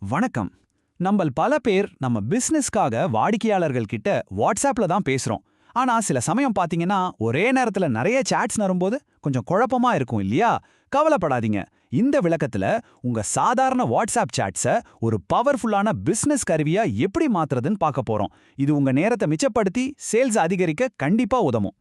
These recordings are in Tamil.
வணக்கம். நம்மள் பல பேர் நம்ம பிசினஸ்க்காக வாடிக்கையாளர்கள் கிட்ட வாட்ஸ்அப்ல தான் பேசுறோம். ஆனா சில சமயம் பாத்தீங்கன்னா ஒரே நேரத்துல நிறைய சாட்ஸ் நரும்போது கொஞ்சம் குழப்பமா இருக்கும் இல்லையா? கவலைப்படாதீங்க. இந்த விளக்கத்துல உங்க சாதாரண வாட்ஸ்அப் சாட்ஸ ஒரு பவர்ஃபுல்லான பிசினஸ் கருவியா எப்படி மாத்துறதுன்னு பார்க்க போறோம். இது உங்க நேரத்தை மிச்சப்படுத்தி சேல்ஸ் அதிகரிக்க கண்டிப்பா உதவும்.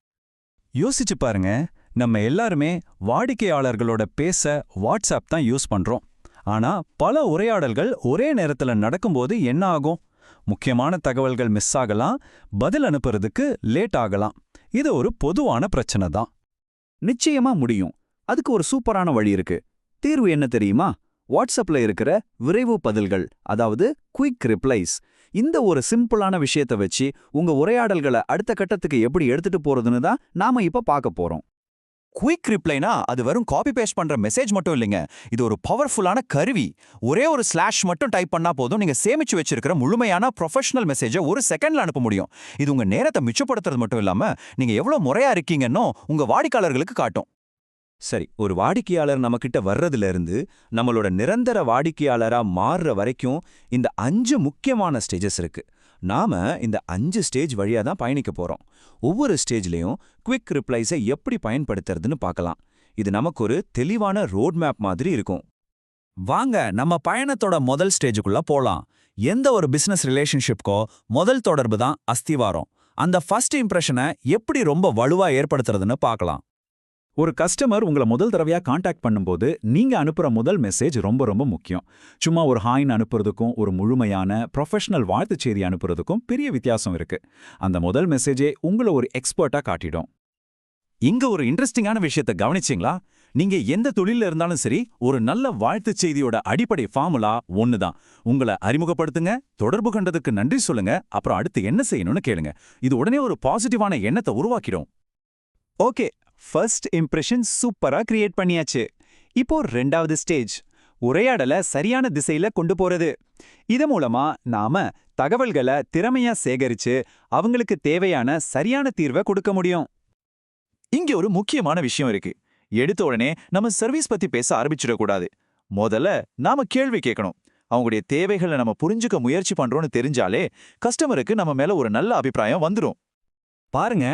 யோசிச்சு பாருங்க. நம்ம எல்லாருமே வாடிக்கையாளர்களோட பேச வாட்ஸ்அப் தான் யூஸ் பண்றோம். ஆனா பல உரையாடல்கள் ஒரே நேரத்துல நடக்கும்போது என்ன ஆகும்? முக்கியமான தகவல்கள் மிஸ் ஆகலாம் பதில் அனுப்புறதுக்கு லேட் ஆகலாம். இது ஒரு பொதுவான பிரச்சனை தான். நிச்சயமா முடியும். அதுக்கு ஒரு சூப்பரான வழி இருக்கு. தீர்வு என்ன தெரியுமா? வாட்ஸ்அப்ல இருக்கிற விரைவு பதில்கள் அதாவது குயிக் ரிப்ளைஸ் இந்த ஒரு சிம்பிளான விஷயத்தை வச்சு உங்க உரையாடல்களை அடுத்த கட்டத்துக்கு எப்படி எடுத்துட்டு போறதுன்னு தான் நாம இப்ப பார்க்க போறோம். குயிக் ரிப்ளைனா அது வெறும் காப்பி பேஸ்ட் பண்ற மெசேஜ் மட்டும் இல்லைங்க. இது ஒரு பவர்ஃபுல்லான கருவி. ஒரே ஒரு ஸ்லாஷ் மட்டும் டைப் பண்ணா போதும். நீங்க சேமிச்சு வச்சிருக்கிற முழுமையான ப்ரொஃபஷனல் மெசேஜை ஒரு செகண்ட்ல அனுப்ப முடியும். இது உங்க நேரத்தை மிச்சப்படுத்துறது மட்டும் இல்லாம நீங்க எவ்வளவு முறையா இருக்கீங்கன்னோ உங்க வாடிக்கையாளர்களுக்கு காட்டும். சரி ஒரு வாடிக்கையாளர் நம்மக்கிட்ட வர்றதுல இருந்து நம்மளோட நிரந்தர வாடிக்கையாளரா மாறுற வரைக்கும் இந்த அஞ்சு முக்கியமான ஸ்டேஜஸ் இருக்கு. நாம இந்த அஞ்சு ஸ்டேஜ் வழியா தான் பயணிக்க போறோம். ஒவ்வொரு ஸ்டேஜ்லயும் குவிக் ரிப்ளைஸை எப்படி பயன்படுத்துறதுன்னு பார்க்கலாம் இது நமக்கு ஒரு தெளிவான ரோட் மேப் மாதிரி இருக்கும். வாங்க நம்ம பயணத்தோட முதல் ஸ்டேஜுக்குள்ள போலாம். எந்த ஒரு பிசினஸ் ரிலேஷன்ஷிப்கோ முதல் தொடர்பு தான் அஸ்திவாரம். அந்த ஃபர்ஸ்ட் இம்ப்ரெஷனை எப்படி ரொம்ப வலுவா ஏற்படுத்துறதுன்னு பார்க்கலாம் ஒரு கஸ்டமர் உங்களை முதல் தடவையா காண்டாக்ட் பண்ணும்போது நீங்க அனுப்புற முதல் மெசேஜ் ரொம்ப ரொம்ப முக்கியம். சும்மா ஒரு ஹாயின் அனுப்புறதுக்கும் ஒரு முழுமையான ப்ரொஃபஷனல் வாழ்த்துச் செய்தி அனுப்புறதுக்கும் பெரிய வித்தியாசம் இருக்கு. அந்த முதல் மெசேஜே உங்களை ஒரு எக்ஸ்பர்ட்டா காட்டிடும். இங்க ஒரு இன்ட்ரெஸ்டிங்கான விஷயத்த கவனிச்சிங்களா? நீங்க எந்த தொழில இருந்தாலும் சரி ஒரு நல்ல வாழ்த்துச் செய்தியோட அடிப்படை ஃபார்முலா ஒண்ணுதான். உங்களை அறிமுகப்படுத்துங்க தொடர்பு கண்டதுக்கு நன்றி சொல்லுங்க அப்புறம் அடுத்து என்ன செய்யணும்னு கேளுங்க. இது உடனே ஒரு பாசிட்டிவான எண்ணத்தை உருவாக்கிடும். ஓகே ஃபர்ஸ்ட் இம்ப்ரெஷன் சூப்பரா கிரியேட் பண்ணியாச்சு. இப்போ ரெண்டாவது ஸ்டேஜ் உரையாடலை சரியான திசையில கொண்டு போறது. இது மூலமா நாம தகவல்களை திறமையா சேகரிச்சு அவங்களுக்கு தேவையான சரியான தீர்வை கொடுக்க முடியும். இங்க ஒரு முக்கியமான விஷயம் இருக்கு. எடுத்த உடனே நம்ம சர்வீஸ் பத்தி பேச ஆரம்பிச்சிடக்கூடாது. முதல்ல நாம கேள்வி கேட்கணும். அவங்களுடைய தேவைகளை நம்ம புரிஞ்சுக்க முயற்சி பண்றோம்னு தெரிஞ்சாலே கஸ்டமருக்கு நம்ம மேல ஒரு நல்ல அபிப்பிராயம் வந்துடும் பாருங்க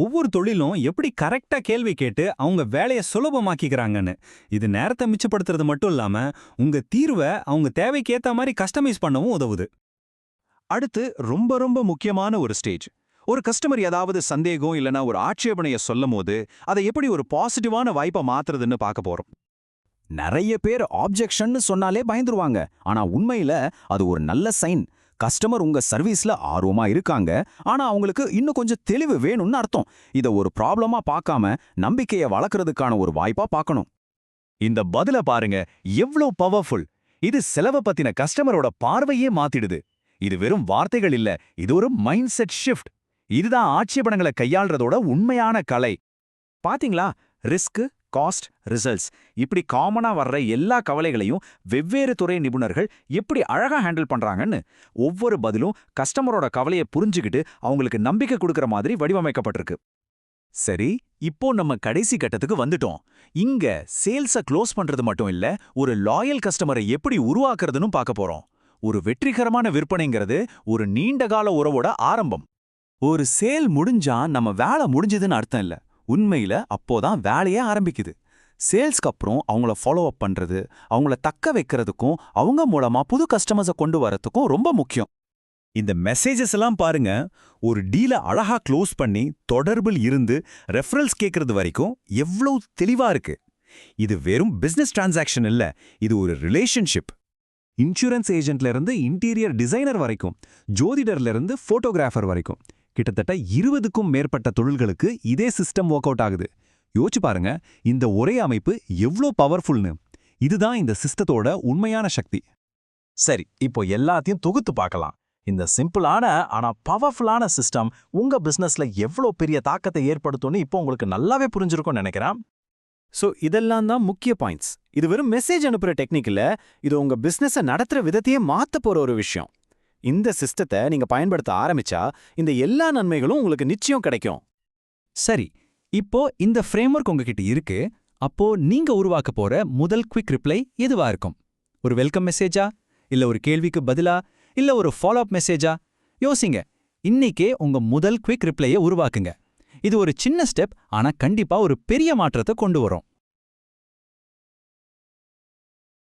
ஒவ்வொரு தொழிலும் எப்படி கரெக்டா கேள்வி கேட்டு அவங்க வேலையை சுலபமாக்கிக்கிறாங்கன்னு. இது நேரத்தை மிச்சப்படுத்துறது மட்டும் இல்லாம உங்க தீர்வை அவங்க தேவைக்கு ஏத்த மாதிரி கஸ்டமைஸ் பண்ணவும் உதவுது. அடுத்து ரொம்ப ரொம்ப முக்கியமான ஒரு ஸ்டேஜ் ஒரு கஸ்டமர் ஏதாவது சந்தேகம் இல்லனா ஒரு ஆட்சேபனையை சொல்லும் போது அதை எப்படி ஒரு பாசிட்டிவான வாய்ப்பை மாத்துறதுன்னு பார்க்க போறோம். நிறைய பேர் ஆப்ஜெக்ஷன்னு சொன்னாலே பயந்துருவாங்க. ஆனா உண்மையில அது ஒரு நல்ல சைன் கஸ்டமர் உங்க சர்வீஸ்ல ஆர்வமா இருக்காங்க. ஆனா அவங்களுக்கு இன்னும் கொஞ்சம் தெளிவு வேணும்னு அர்த்தம். இத ஒரு ப்ராப்ளமா பார்க்காம நம்பிக்கையை வளர்க்கறதுக்கான ஒரு வாய்ப்பா பார்க்கணும் இந்த பதில பாருங்க. எவ்ளோ பவர்ஃபுல். இது செலவை பத்தின கஸ்டமரோட பார்வையே மாத்திடுது. இது வெறும் வார்த்தைகள் இல்ல. இது ஒரு மைண்ட் செட் ஷிஃப்ட். இதுதான் ஆட்சேபணங்களை கையாள்றதோட உண்மையான கலை. பாத்தீங்களா? ரிஸ்க் காஸ்ட் ரிசல்ட்ஸ் இப்படி காமனா வர்ற எல்லா கவலைகளையும் வெவ்வேறு துறை நிபுணர்கள் எப்படி அழகா ஹேண்டில் பண்றாங்கன்னு ஒவ்வொரு பதிலும் கஸ்டமரோட கவலையை புரிஞ்சுக்கிட்டு அவங்களுக்கு நம்பிக்கை கொடுக்கற மாதிரி வடிவமைக்கப்பட்டிருக்கு. சரி இப்போ நம்ம கடைசி கட்டத்துக்கு வந்துட்டோம். இங்க சேல்ஸ க்ளோஸ் பண்றது மட்டும் இல்ல ஒரு லாயல் கஸ்டமரை எப்படி உருவாக்குறதுன்னு பார்க்க போறோம். ஒரு வெற்றிகரமான விற்பனைங்கிறது ஒரு நீண்டகால உறவோட ஆரம்பம். ஒரு சேல் முடிஞ்சா நம்ம வேலை முடிஞ்சதுன்னு அர்த்தம் இல்ல. உண்மையில அப்போதான் வேலையே ஆரம்பிக்குது. சேல்ஸ்க்கு அப்புறம் அவங்கள ஃபாலோ அப் பண்றது அவங்கள தக்க வைக்கிறதுக்கும் அவங்க மூலமா புது கஸ்டமர்ஸை கொண்டு வரதுக்கும் ரொம்ப முக்கியம். இந்த மெசேஜஸ் எல்லாம் பாருங்க ஒரு டீல அழகா க்ளோஸ் பண்ணி தொடர்பில் இருந்து ரெஃபரல்ஸ் கேட்கறது வரைக்கும் எவ்வளவு தெளிவா இருக்கு. இது வெறும் பிசினஸ் டிரான்சாக்ஷன் இல்ல இது ஒரு ரிலேஷன்ஷிப் இன்சூரன்ஸ் ஏஜென்ட்ல இருந்து இன்டீரியர் டிசைனர் வரைக்கும் ஜோதிடர்ல இருந்து போட்டோகிராஃபர் வரைக்கும். கிட்டத்தட்ட இருபதுக்கும் மேற்பட்ட தொழில்களுக்கு இதே சிஸ்டம் ஒர்க் அவுட் ஆகுது. யோசிச்சு பாருங்க இந்த ஒரே அமைப்பு எவ்ளோ பவர்ஃபுல்னு இதுதான் இந்த சிஸ்டத்தோட உண்மையான சக்தி. சரி இப்போ எல்லாத்தையும் தொகுத்து பார்க்கலாம். இந்த சிம்பிளான ஆனா பவர்ஃபுல்லான சிஸ்டம் உங்க பிசினஸ்ல எவ்வளோ பெரிய தாக்கத்தை ஏற்படுத்தும்னு இப்போ உங்களுக்கு நல்லாவே புரிஞ்சிருக்கும்னு நினைக்கிறேன். சோ இதெல்லாம் தான் முக்கிய பாயிண்ட்ஸ் இது வெறும் மெசேஜ் அனுப்புற டெக்னிக்கில் இது உங்க பிசினஸ நடத்துற விதத்தையே மாற்ற போற ஒரு விஷயம். இந்த சிஸ்டத்தை நீங்க பயன்படுத்த ஆரம்பிச்சா இந்த எல்லா நன்மைகளும் உங்களுக்கு நிச்சயம் கிடைக்கும். சரி இப்போ இந்த ஃப்ரேம்ஒர்க் உங்ககிட்ட இருக்கு. அப்போ நீங்க உருவாக்க போற முதல் குவிக் ரிப்ளை எதுவா இருக்கும்? ஒரு வெல்கம் மெசேஜா இல்ல ஒரு கேள்விக்கு பதிலா? இல்ல ஒரு ஃபாலோ அப் மெசேஜா யோசிங்க. இன்னைக்கே உங்க முதல் குவிக் ரிப்ளையை உருவாக்குங்க. இது ஒரு சின்ன ஸ்டெப் ஆனா கண்டிப்பா ஒரு பெரிய மாற்றத்தை கொண்டு வரும்.